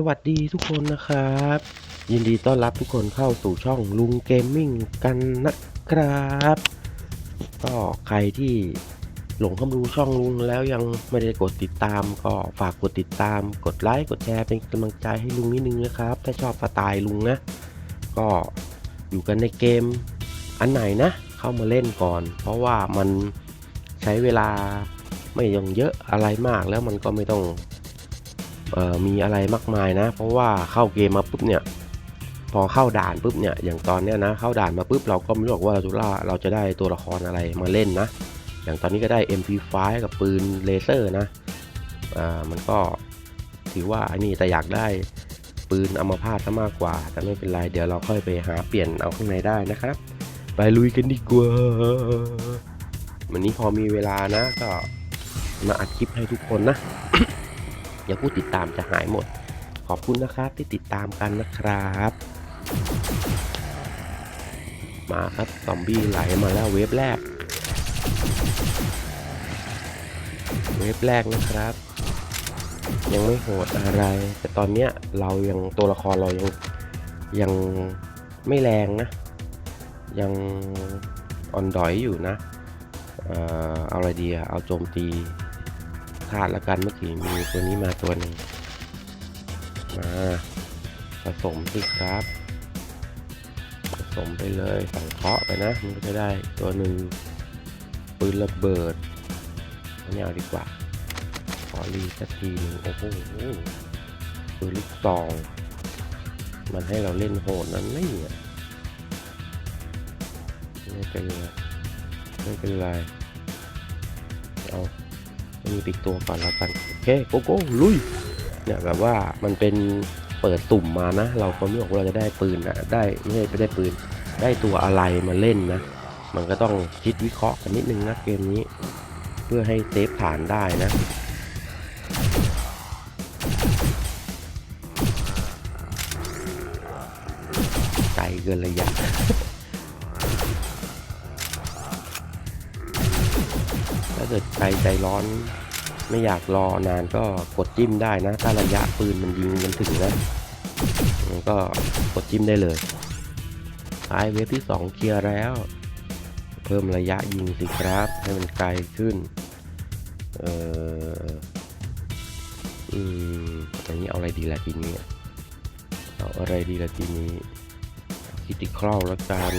สวัสดีทุกคนนะครับ ยินดีต้อนรับทุกคนเข้าสู่ช่องลุงเกมมิ่งกันนะครับก็ใครที่หลงเข้ามาดูช่องลุงแล้วยังไม่ได้กดติดตาม ก็ฝากกดติดตาม กดไลค์กดแชร์เป็นกำลังใจให้ลุงนิดนึงนะครับ ถ้าชอบสไตล์ลุงนะ ก็อยู่กันในเกมอันไหนนะ เข้ามาเล่นก่อน เพราะว่ามันใช้เวลาไม่ต้องเยอะอะไรมากแล้วมันก็ไม่ต้อง มีอะไรมากมายนะ เพราะว่าเข้าเกมมาปุ๊บเนี่ยพอเข้าด่านปุ๊บเนี่ยอย่างตอนเนี้ยนะเข้าด่านมาปุ๊บเราก็ไม่รู้หรอกว่าเราจะล่าเราจะได้ตัวละครอะไรมาเล่นนะ อย่างตอนนี้ก็ได้ MP5 กับปืนเลเซอร์นะอ่ามันก็ถือว่าอันนี้แต่อยากได้ปืนอัมพาตซะมากกว่า แต่ไม่เป็นไรเดี๋ยวเราค่อยไปหาเปลี่ยนเอาข้างในได้นะครับ ไปลุยกันดีกว่าวันนี้พอมีเวลานะก็มาอัดคลิปให้ทุกคนนะ อย่าผู้ติดตามจะหายหมด ขอบคุณนะครับที่ติดตามกันนะครับ มาครับซอมบี้ไหลมาแล้วเวฟแรก เวฟแรกนะครับ ยังไม่โหดอะไร แต่ตอนเนี้ยเรายังตัวละครเรายังยังไม่แรงนะ ยังอ่อนดอยอยู่นะ เอ่อเอาอะไรดีอะเอาโจมตี พลาดและกันเมื่อกี้มีตัวนี้มาตัวหนึ่งมาผสมสิครับผสมไปเลยสังเคราะห์ไปนะมันก็จะได้ตัวหนึ่งปืนระเบิดอันนี้เอาดีกว่าขอรีสักทีหนึ่งโอ้โหปืนลูกซองมันให้เราเล่นโหดนั้นนี่อะไม่เป็นไรไม่เป็นไรเอา มีปิดตัวก่อนแล้วกันโอเคโกโก้ลุยเนี่ยแบบว่ามันเป็นเปิดสุ่มมานะ เราก็ไม่บอกว่าเราจะได้ปืนนะได้ไม่ใช่ไม่ได้ปืน ได้ตัวอะไรมาเล่นนะ มันก็ต้องคิดวิเคราะห์กันนิดนึงนะเกมนี้ เพื่อให้เซฟฐานได้นะไกลเกินระยะถ้าเกิดใครใจร้อน ไม่อยากรอนานก็กดจิ้มได้นะ ถ้าระยะปืนมันยิงมันถึงนะก็กดจิ้มได้เลยท้ายเวฟที่ 2 เคลียร์แล้ว เพิ่มระยะยิงสิครับ ให้มันไกลขึ้น เอออืมอันนี้เอาอะไรดีละทีนี้เอาอะไรดีละทีนี้คิติคลแล้วกัน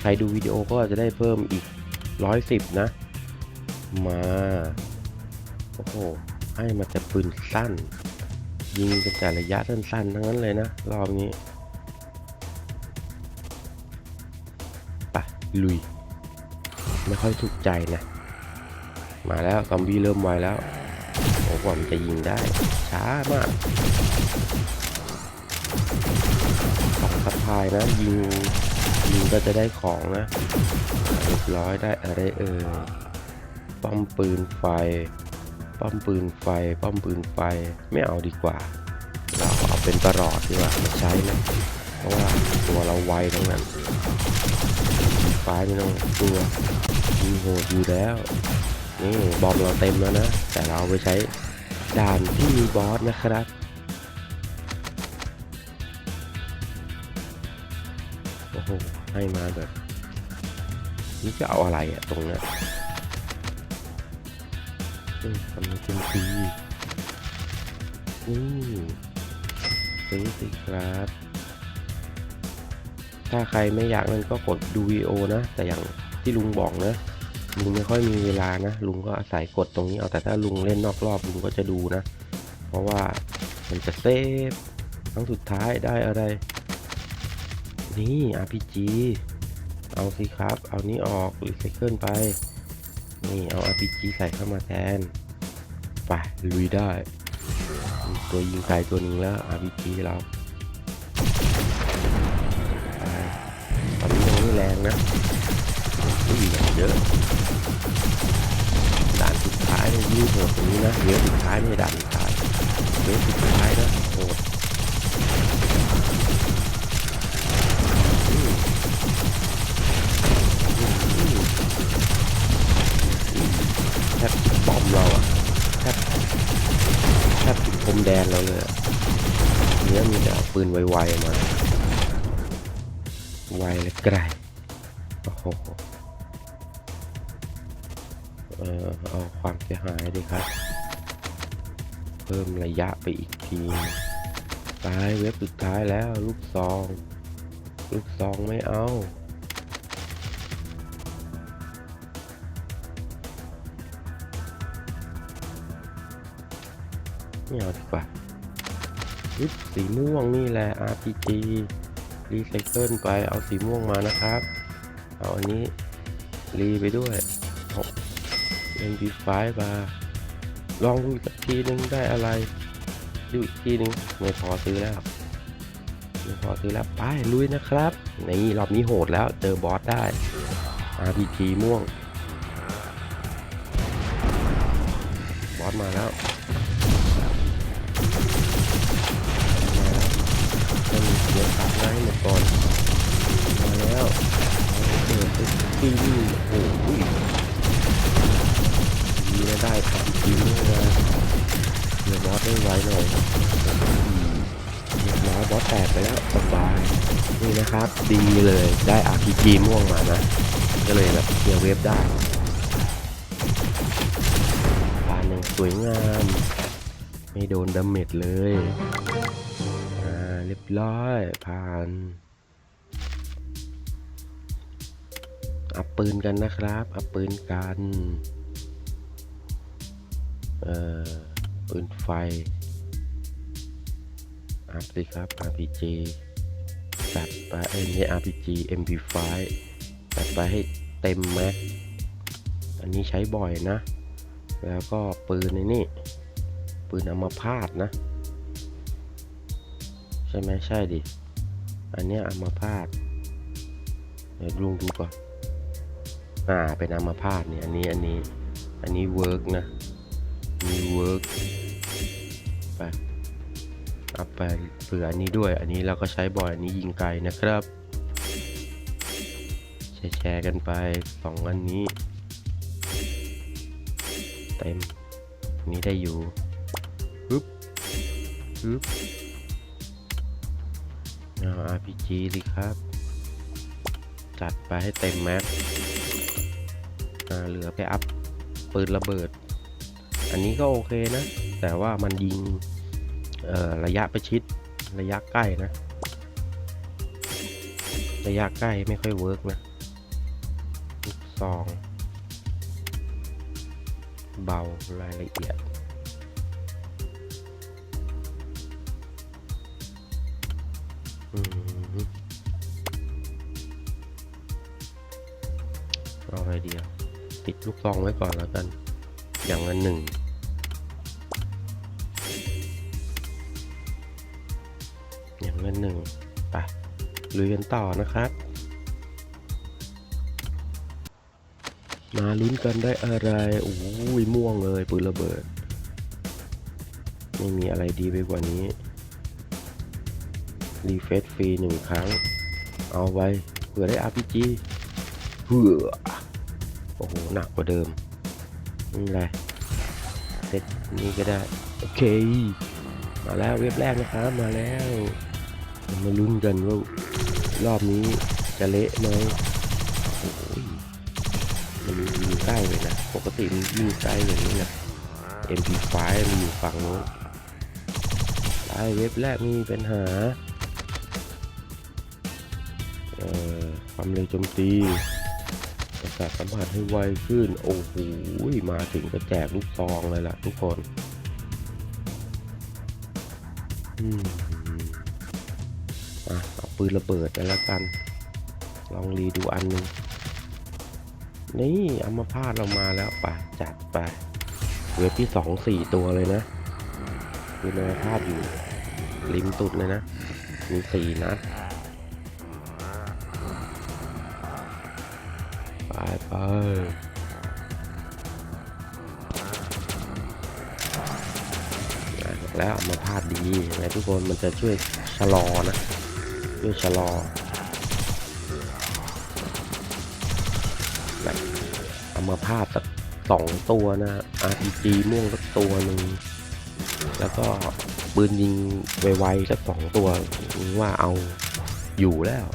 ใครดูวิดีโอก็จะได้เพิ่มอีกร้อยสิบนะ มา โอ้โห ให้มาแต่ปืนสั้น ยิงกันแต่ระยะสั้นๆ ทั้งนั้นเลยนะ รอบนี้ไปลุย ไม่ค่อยถูกใจนะ มาแล้วซอมบี้เริ่มไวแล้วโอ้กว่ามันจะยิงได้ ช้ามากสองทัพพายนะ ยิง ยิงก็จะได้ของนะเรียบร้อยได้อะไรเอ่ยป้อมปืนไฟ ป้อมปืนไฟ ป้อมปืนไฟไม่เอาดีกว่า เราเอาเป็นประหลอดดีกว่ามาใช้นะเพราะว่าตัวเราไวทั้งนั้นไฟไม่ต้องกลัวยิงโหดอยู่แล้วนี่บอมเราเต็มแล้วนะ แต่เราเอาไปใช้ด่านที่มีบอสนะครับโอ้โหให้มาแบบนี่จะเอาอะไรอะตรงนี้ ทำไมเป็นปีนี่ซื้อสิครับ ถ้าใครไม่อยากนั่นก็กดดูวิดีโอนะ แต่อย่างที่ลุงบอกนะ ลุงไม่ค่อยมีเวลานะ ลุงก็อาศัยกดตรงนี้เอาแต่ถ้าลุงเล่นนอกรอบลุงก็จะดูนะ เพราะว่ามันจะเซฟครั้งสุดท้ายได้อะไร นี่ RPG เอาสิครับ เอานี้ออกรีไซเคิลไป นี่เอา RPG ใส่เข้ามาแทน ไป ลุยได้ ตัวยิงไกลตัวหนึ่งแล้ว RPG เราตอนนี้ยังไม่แรงนะอุ้ยอย่างเยอะด่านสุดท้ายยืดโหดตรงนี้นะเวฟสุดท้ายไม่ด่านสุดท้ายเวฟสุดท้ายนะโหด ทบป้อมเราอะแทบแทบถึงพรมแดนเราเลยอะนี้มีแต่เอาปืนไวๆมาไวและไกลโอ้โหเออเอาความเสียหายดีครับ เพิ่มระยะไปอีกทีตายเว็บสุดท้ายแล้ว ลูกซอง ลูกซองไม่เอา ไม่เอาดีกว่ายึดสีม่วงนี่แหละ RPG รีไซเคิลไปเอาสีม่วงมานะครับ เอาอันนี้รีไปด้วยเอา MP5 มาลองดูอีกสักทีนึงได้อะไร ดูอีกทีนึงไม่พอซื้อแล้วไม่พอซื้อแล้ว ไป ลุยนะครับ นี่รอบนี้โหดแล้ว เจอบอสได้ RPG ม่วง บอสมาแล้ว ด้ RPG ม่วงมานะ ก็เลยแบบเคลียร์เวฟได้ตานหนึ่งสวยงาม ไม่โดนดาเมจเลยอ่าเรียบร้อยผ่านอัพปืนกันนะครับอัพปืนกันเอ่อปืนไฟอัพสิครับ RPG จัดไปเอ้ยนี่ RPG MP5 จัดไปให้เต็มแม็กอันนี้ใช้บ่อยนะ แล้วก็ปืนในนี่ปืนเอามาพาดนะ ใช่ไหมใช่ดิ อันเนี้ยอัมาพาตเดี๋ยวลุงดูก่อนอ่าเป็นอัมาพาตเนี่ยอันนี้อันนี้ อันนี้เวิร์กนะมีเวิร์ก อัพไปเผื่ออันนี้ด้วย อันนี้เราก็ใช้บ่อยอันนี้ยิงไกลนะครับ แชร์กันไปสองอันนี้ เต็มนนี้ได้อยู่ปึ๊บปึ๊บเอา RPG สิครับ จัดไปให้เต็มแม็กอ่าเหลือไปอัพปืนระเบิด อันนี้ก็โอเคนะ แต่ว่ามันยิง ระยะประชิดระยะใกล้นะ ระยะใกล้ไม่ค่อยเวิร์กนะลูกซอง เบารายละเอียดอืมเอาอะไรเดียวติดลูกซองไว้ก่อนแล้วกัน อย่างละหนึ่ง อย่างละหนึ่งไปลุยกันต่อนะครับ มาลุ้นกันได้อะไรโอ้ยม่วงเลยปืนระเบิด ไม่มีอะไรดีไปกว่านี้ รีเฟซฟรีหนึ่งครั้ง เอาไว้เผื่อได้ RPG เผื่อโอ้โห หนักกว่าเดิมไม่เป็นไรเซตนี้ก็ได้ โอเค มาแล้วเว็บแรกนะครับ มาแล้ว มาลุ้นกันว่ารอบนี้จะเละไหมโอ้ยมันยิงใกล้เลยนะ ปกติมันยิงไกลอย่างนี้นะ MP5 มันอยู่ฝั่งโน้นไปเว็บแรกมีปัญหาเอ่อความเร็วโจมตีประสาทสัมผัสให้ไวขึ้น โอ้โห มาถึงก็แจกลูกซองเลยล่ะทุกคน อืม อะเอาปืนระเบิดไปแล้วกัน ลองรีดูอันนึง นี่อัมพาตเรามาแล้วไปจัดไป เว็บที่สองสี่ตัวเลยนะมีอัมพาตอยู่ ริมตุดเลยนะ มีสี่นัดไปไปแล้วเอามาพาดดีนะทุกคนมันจะช่วยชะลอนะ ช่วชะลอแบบเอามาพาดสักสองตัวนะ RPG ม่วงสักตัวหนึ่งแล้วก็ปืนยิงไวๆสักสองตัวว่าเอาอยู่แล้ว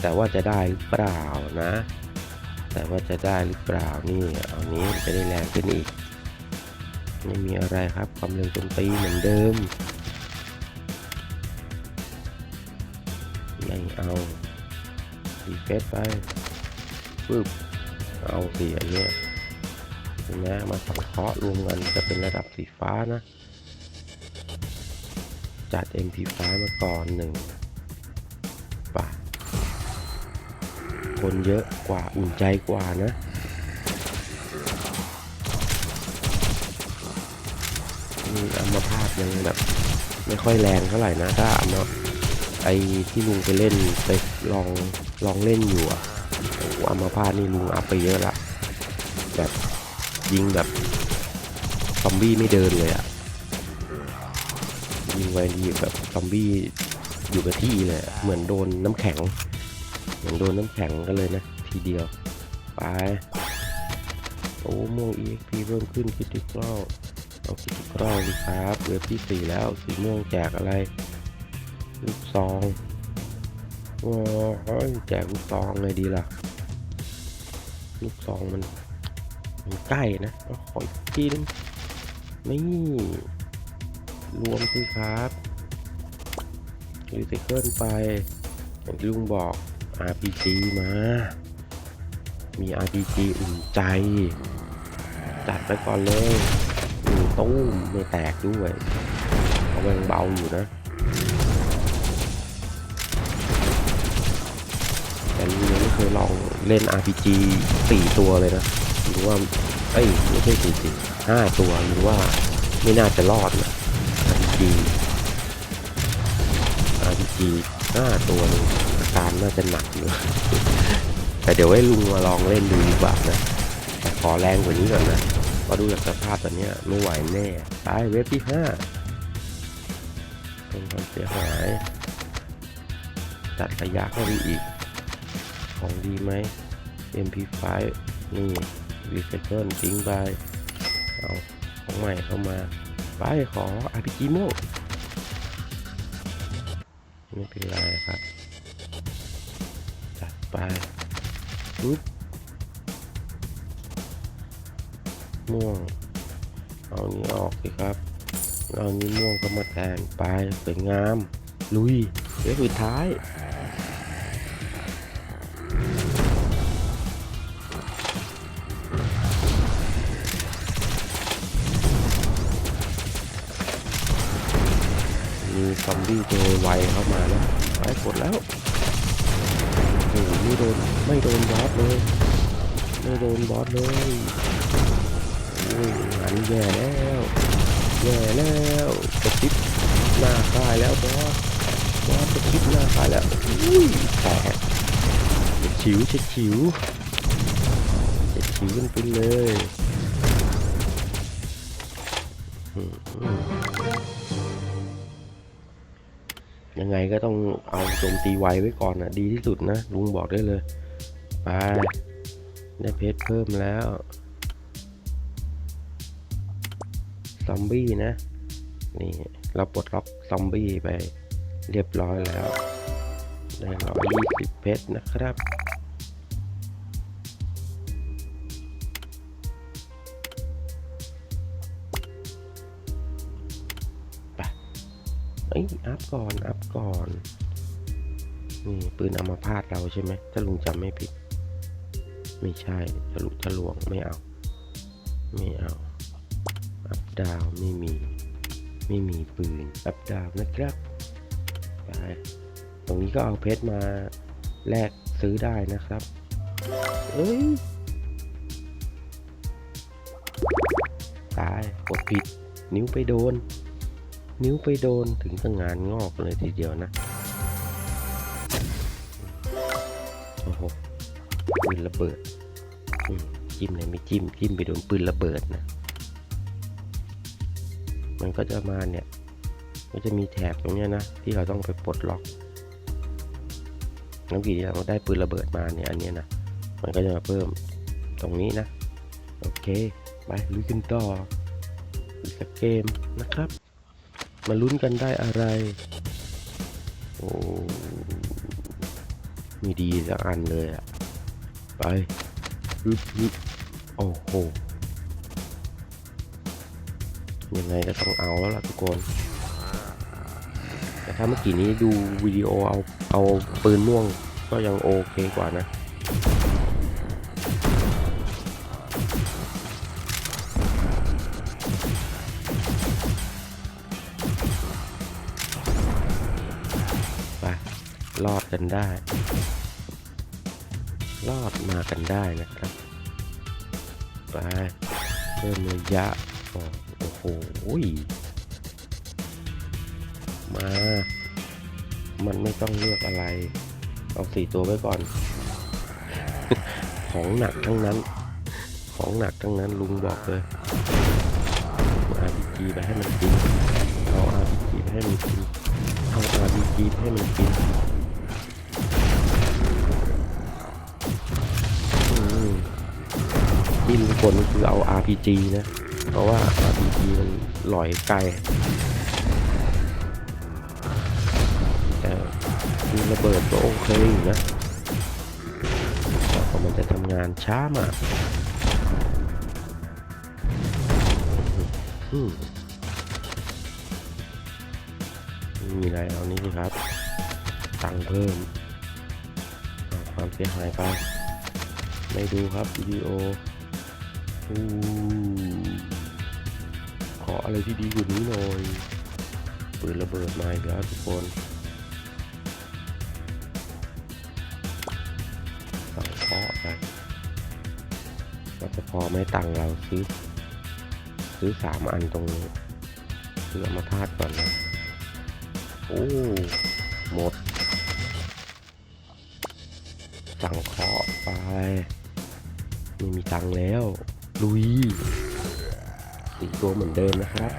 แต่ว่าจะได้หรือเปล่านะ แต่ว่าจะได้หรือเปล่านี่เอานี้จะได้แรงขึ้นอีกไม่มีอะไรครับความเร็วโจมตีเหมือนเดิม เฟสไปปึ๊บเอาสิอันเนี้ยเห็นไหมาสังเคราะห์รวมกันจะเป็นระดับสีฟ้านะ จัด MP5 มาก่อนหนึ่งป่ะคนเยอะกว่าอุ่นใจกว่านะนี่อัมพาตยังแบบไม่ค่อยแรงเท่าไหร่นะถ้าอัมไอที่ลุงไปเล่นไป ลองลองเล่นอยู่อะโอ้ยอัมพาตนี่ลุงอัพไปเยอะละแบบยิงแบบซอมบี้ไม่เดินเลยอะยิงไวดีแบบซอมบี้อยู่กับที่เลยเหมือนโดนน้ำแข็ง เหมือนโดนน้ำแข็งกันเลยนะ ทีเดียว ไป โอ้ม่วง EXP เพิ่มขึ้นคิดติกรอเอาคิดติกรอดีครับเว็บที่สี่แล้วสีม่วงแจกอะไร ลูกซอง โอ้ยแจกลูกซองเลยดีล่ะ ลูกซองมัน มันใกล้นะเอาขออีกทีนึงนี่รวมสิครับรีไซเคิลไปอย่างที่ลุงบอก RPG มา มี RPG อุ่นใจ จัดไปก่อนเลยตู้มไม่แตกด้วย เอาแรงเบาอยู่นะ เคยลองเล่น RPG สี่ตัวเลยนะหรือว่าเอ้ยไม่ใช่สี่สี่ห้าตัวหรือว่าไม่น่าจะรอดนะ RPG RPG ห้าตัวนี่อาการน่าจะหนักอยู่แต่เดี๋ยวให้ลุงมาลองเล่นดูดีกว่านะแต่ขอแรงกว่านี้ก่อนนะเพราะดูจากสภาพตอนนี้ไม่ไหวแน่ตายเว็บที่ห้าเป็นความเสียหายจัดระยะเข้าไปอีก ของดีไหม MP5 นี่รีไซเคิลทิ้งไปเอาของใหม่เข้ามา ไปขอ RPG โมกไม่เป็นไรครับ จัดไปปึ๊บม่วง เอานี้ออกสิครับ เอานี้ม่วงเข้ามาแทนไปสวยงาม ลุยเว็บสุดท้าย มีซอมบี้ตัวไวเข้ามาแล้วไปกดแล้วโอ้โหไม่โดนไม่โดนบอสเลยไม่โดนบอสเลยโอ้ยงานแย่แล้วแย่แล้วกระติบหน้าคายแล้วบอสบอสกระติบหน้าคายแล้วอุ้ยแตกเจ็ดฉิวเจ็ดฉิวเจ็ดฉิวกันไปเลยอืม ยังไงก็ต้องเอาโจมตีไวไว้ก่อนนะดีที่สุดนะ ลุงบอกได้เลยไปได้เพชรเพิ่มแล้วซอมบี้นะ นี่เราปลดล็อกซอมบี้ไปเรียบร้อยแล้ว ได้ร้อยยี่สิบเพชรนะครับ อ้ยอัพก่อนอัพก่อนนี่ปืนอามาพาดเราใช่ไหมถ้าลุงจำไม่ผิด ไม่ใช่ทะลุทะลวงไม่เอา ไม่เอา อัพดาวไม่มี ไม่มีปืน อัพดาวนะครับไปตรงนี้ก็เอาเพชรมาแลกซื้อได้นะครับ เอ้ย ตายกดผิดนิ้วไปโดน นิ้วไปโดนถึงกับงานงอกเลยทีเดียวนะโอ้โหปืนระเบิดจิ้มเลยไม่จิ้มจิ้มไปโดนปืนระเบิดนะ มันก็จะมาเนี่ยก็จะมีแถบตรงเนี้ยนะ ที่เราต้องไปปลดล็อกน้ำกี่เราได้ปืนระเบิดมาเนี่ยอันเนี้ยนะมันก็จะมาเพิ่มตรงนี้นะ โอเค ไปลุยกันต่อสักเกมนะครับ มาลุ้นกันได้อะไร โอ้มีดีสักอันเลยอะไปฮึบฮึบโอ้โห ยังไงก็ต้องเอาแล้วล่ะทุกคน แต่ถ้าเมื่อกี้นี้ดูวิดีโอเอาเอาปืนม่วงก็ยังโอเคกว่านะ กันได้ รอดมากันได้นะครับ ไปเพิ่มระยะโอ้โหมา มันไม่ต้องเลือกอะไร เอาสี่ตัวไว้ก่อน ของหนักทั้งนั้น ของหนักทั้งนั้นลุงบอกเลยเอา RPG ไปให้มันกิน เอา RPG ไปให้มันกิน เอา RPG ไปให้มันกิน ที่ลุงพลก็คือเอา RPG นะ เพราะว่า RPG มันหลอยไกลแต่มีระเบิดก็โอเคอยู่นะแต่มันจะทำงานช้ามากมีอะไรเอานี้สิครับ ตังเพิ่ม ความเสียหายไปไม่ดูครับวิดีโอ ขออะไรที่ดีกว่านี้หน่อยปืนระเบิดมาอีกแล้วทุกคนสังเคราะห์ไปก็จะพอไม่ตังเราซื้อ ซื้อสามอันตรงนี้ซื้อเอามาทาดก่อนนะโอ้หมด สั่งเคราะห์ไป ไม่มีตังแล้ว ลุยสีตัวเหมือนเดิมนะครับ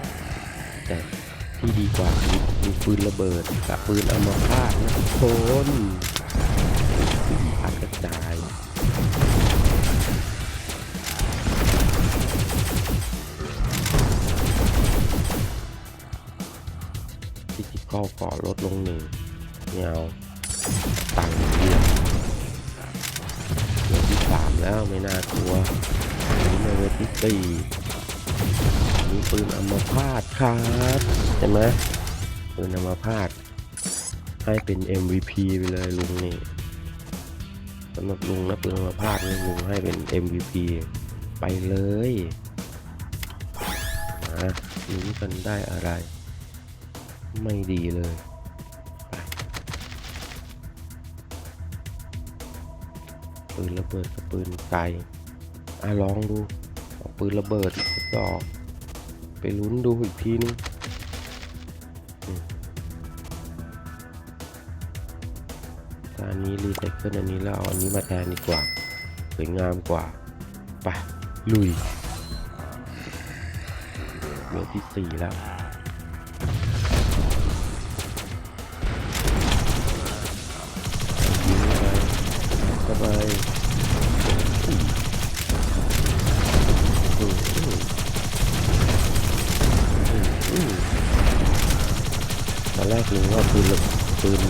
แต่ที่ดีกว่าคือมีปืนระเบิดกับปืนอัมพาตนะทุกคนพัดกระจายฟิสิกอลเกาะลดลงหนึ่งเอาตังค์เยอะเวทที่สามแล้วไม่น่ากลัว อันนี้มเวทที่สี่มีปืนอัมพาตครับเห็นไหมปืนอัมพาตให้เป็น MVP ไปเลยลุงนี่สำหรับลุงนะปืนอัมพาตนี่ลุงให้เป็น MVP ไปเลยนะลุ้นกันได้อะไร ไม่ดีเลยปปืนระเบิดกับปืนไกล อะลองดูเอาปืนระเบิดอีกดอกไปลุ้นดูอีกทีนึงอันนี้รีไซเคิลอันนี้แล้วเอาอันนี้มาแทนดีกว่า สวยงามกว่าไปลุยเวลที่สี่แล้วยิงไปเข้าไป แรกลุงว่าปืนระปืน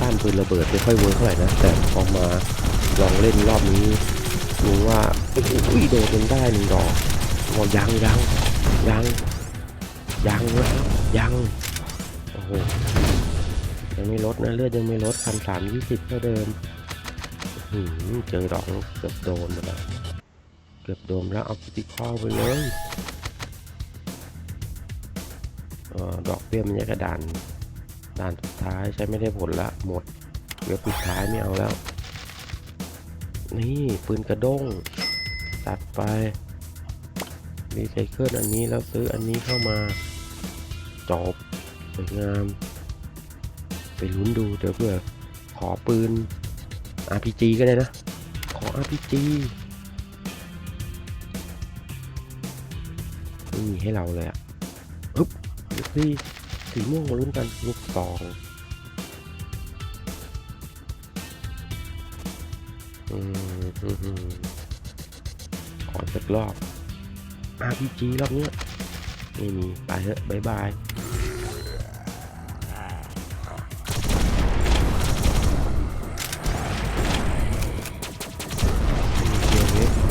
ต้านปืนระเบิดไม่ค่อยเวิร์คเท่าไหร่นะ แต่พอมาลองเล่นรอบนี้ลุงว่าโอ้โหโดนจนได้หนึ่งดอกบอกยังยังยังยังนะครับยังโอ้โหยังไม่ลดนะเลือดยังไม่ลดพันสามยี่สิบเท่าเดิมหือเจอดอกเกือบโดนแล้วเกือบโดนแล้วเอาพิติคอไปเลยเออดอกเบี้ยมันจะกระดาน ด่านสุดท้ายใช้ไม่ได้ผลละหมดเว็บสุดท้ายไม่เอาแล้ว นี่ปืนกระด้งตัดไปรีไซเคิลอันนี้แล้วซื้ออันนี้เข้ามาจบสวยงาม ไปลุ้นดูเดี๋ยวเพื่อขอปืน RPG ก็ได้นะ ขอ RPG ไม่มีให้เราเลยอะฮึบเดี๋ยวพี่สีม่วงมาลุ้นกันลูก สองอืมอืมขอสักรอบ RPG รอบเนี้ยไม่มีไปเถอะบายบาย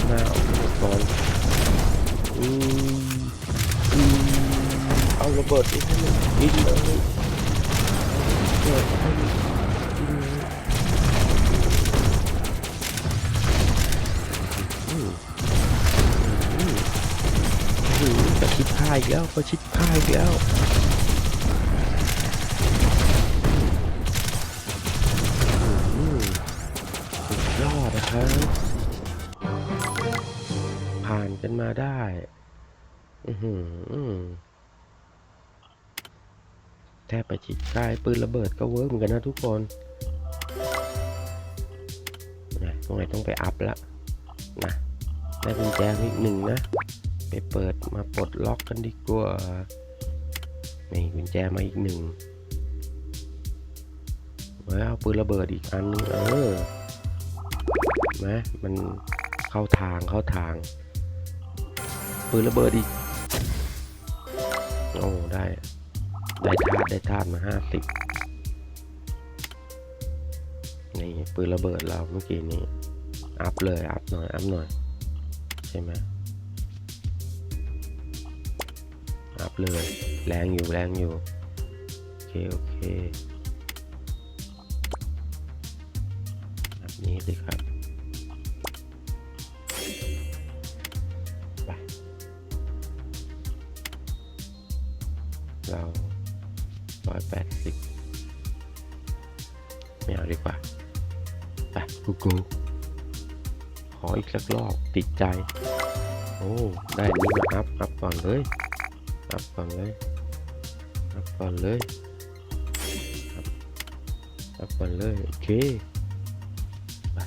หอาก่อนอือืมเอาระเบิดอีกนิดเลย อืมอือืมประชิดค่ายอีกแล้วประชิดค่ายอีกแล้วอืมสุดยอดนะครับ ผ่านกันมาได้ อือหืออื้อแทบไป ชิดใกล้ปืนระเบิดก็เวิร์กเหมือนกันนะทุกคนนะตรงไหนต้องไปอัพละนะได้กุญแจมอีกหนึ่งนะ ไปเปิดมาปลดล็อกกันดีกว่านี่กุญแจมาอีกหนึ่งไว้เอาปืนระเบิดอีกอันนึงเออไหมมันเข้าทางเข้าทาง ปืนระเบิดอีก โอ้ได้ ได้ธาตุได้ธาตุมาห้าสิบนี่ปืนระเบิดเราเมื่อกี้นี้ อัพเลย อัพหน่อย อัพหน่อย ใช่ไหมอัพเลย แรงอยู่ แรงอยู่ โอเค โอเคแบบนี้สิครับไปเรา ร้อยแปดสิบไม่เอาดีกว่าไปกูกูขออีกสักรอบติดใจ โอ้ ได้นี้มาอัพอัพก่อนเลย อัพก่อนเลย อัพก่อนเลยอัพอัพก่อนเลย โอเคไป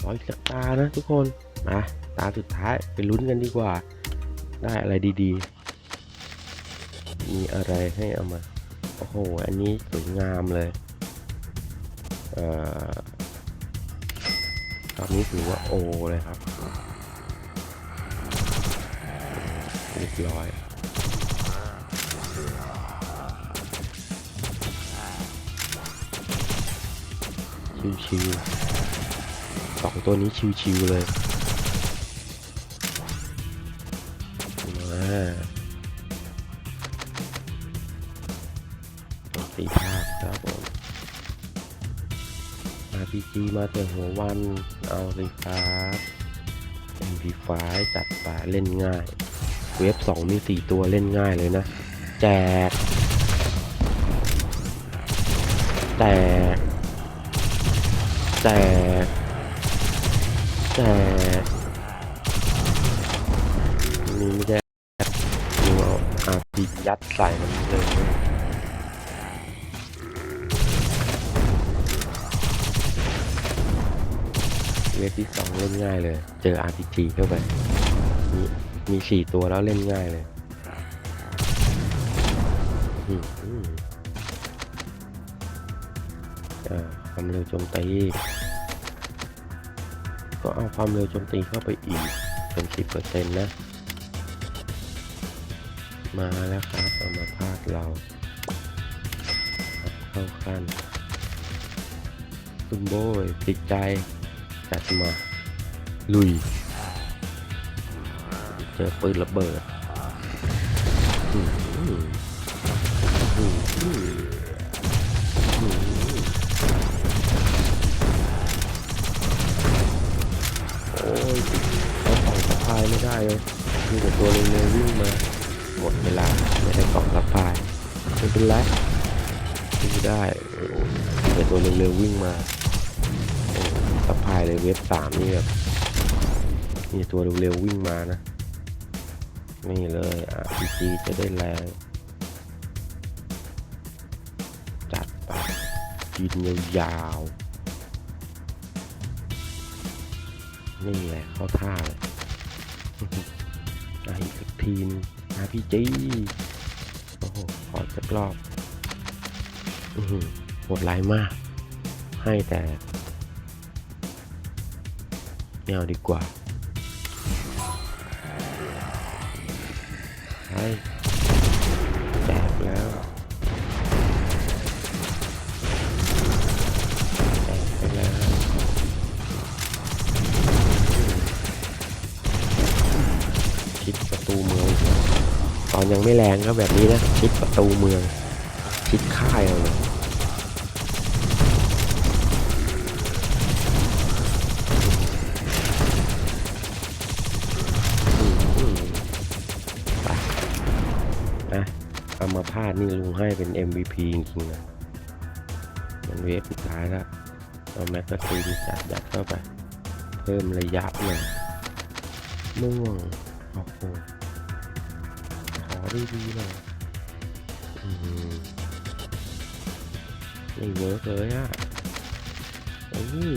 ขออีกสักตานะทุกคน มาตาสุดท้ายไปลุ้นกันดีกว่า ได้อะไรดีๆ มีอะไรให้เอามา โอ้โห อันนี้สวยงามเลย เอ่อตอนนี้ถือว่าโอเลยครับ เรียบร้อยชิวๆสองตัวนี้ชิวๆเลย ดีมาแต่หัววัน เอาสิครับ MP5 จัดไปเล่นง่าย เวฟ2มี4ตัวเล่นง่ายเลยนะ แจก แจก แจก แจก เวฟที่สองเล่นง่ายเลย เจอ RPG เข้าไป มีมีสี่ตัวแล้วเล่นง่ายเลยอ่าความเร็วโจมตี ก็เอาความเร็วโจมตีเข้าไปอีกเป็นสิบเปอร์เซ็นต์นะ มาแล้วครับเอามาพาดเราเข้าขั้นตุ้มโบยติดใจจัดมา ลุย เจอปืนระเบิดโอ้ยเราสองสะพายไม่ได้เลยมีแต่ตัวเร็วๆวิ่งมาหมดเวลาไม่ได้กล่องสะพายไม่เป็นไรวิ่งได้มีแต่ตัวเร็วๆวิ่งมาโอ้สะพายเลยเว็บสามนี่แบบ มีตัวเร็วๆวิ่งมานะ นี่เลยอะพีจีจะได้แรงจัดไปกินยาวๆนี่แหละเข้าท่าเลยอะอีกสักทีนง RPG โอ้โหขอสักรอบอือหือโหดร้ายมาก ให้แต่ไม่เอาดีกว่า ใช่แตกแล้วแตกไปแล้วชิดประตูเมืองตอนยังไม่แรงก็แบบนี้นะชิดประตูเมือง ชิดค่ายเราเลย นี่ลุงให้เป็น MVP จริงๆนะ มันเวฟสุดท้ายแล้ว เอาแม็กกาซีนจัดยัดเข้าไป เพิ่มระยะหน่อยม่วงโอ้โหขอดีๆหน่อยอืมไม่เวิร์กเลยอะอ้ย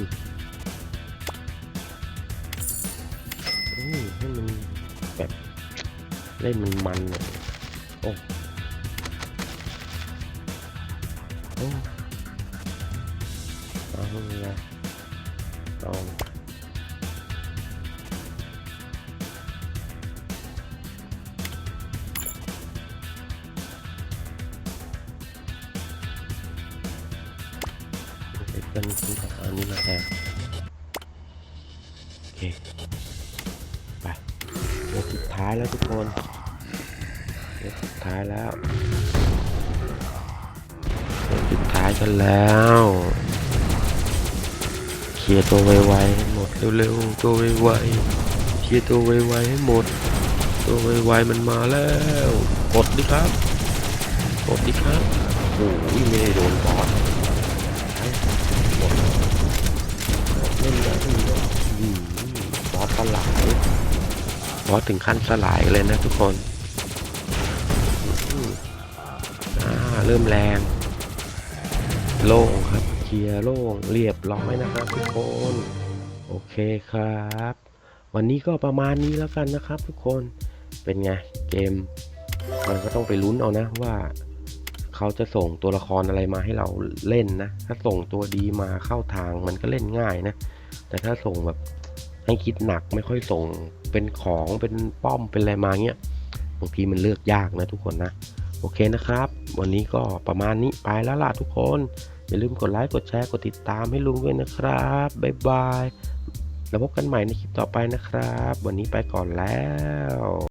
เอ้ยให้มันแบบเล่นมันมันหน่อยโอ้ โอ้ แล้วเคลียร์ตัวไวๆให้หมดเร็วๆตัวไวๆเคลียร์ตัวไวๆให้หมด ตัวไวๆมันมาแล้วกดดิครับกดดิครับโอ้โหไม่โดนบอสเล่นได้ดีบอสสลายบอสถึงขั้นสลายเลยนะทุกคนอ่าเริ่มแรง โล่งครับ เคลียร์โล่งเรียบร้อยนะครับทุกคน โอเคครับ วันนี้ก็ประมาณนี้แล้วกันนะครับทุกคนเป็นไงเกม มันก็ต้องไปลุ้นเอานะว่าเขาจะส่งตัวละครอะไรมาให้เราเล่นนะ ถ้าส่งตัวดีมาเข้าทางมันก็เล่นง่ายนะ แต่ถ้าส่งแบบให้คิดหนักไม่ค่อยส่งเป็นของเป็นป้อมเป็นอะไรมาเงี้ยบางทีมันเลือกยากนะทุกคนนะ โอเคนะครับ วันนี้ก็ประมาณนี้ไปแล้วล่ะทุกคน อย่าลืมกดไลค์ กดแชร์ กดติดตามให้ลุงด้วยนะครับ บ๊ายบาย แล้วพบกันใหม่ในคลิปต่อไปนะครับ วันนี้ไปก่อนแล้ว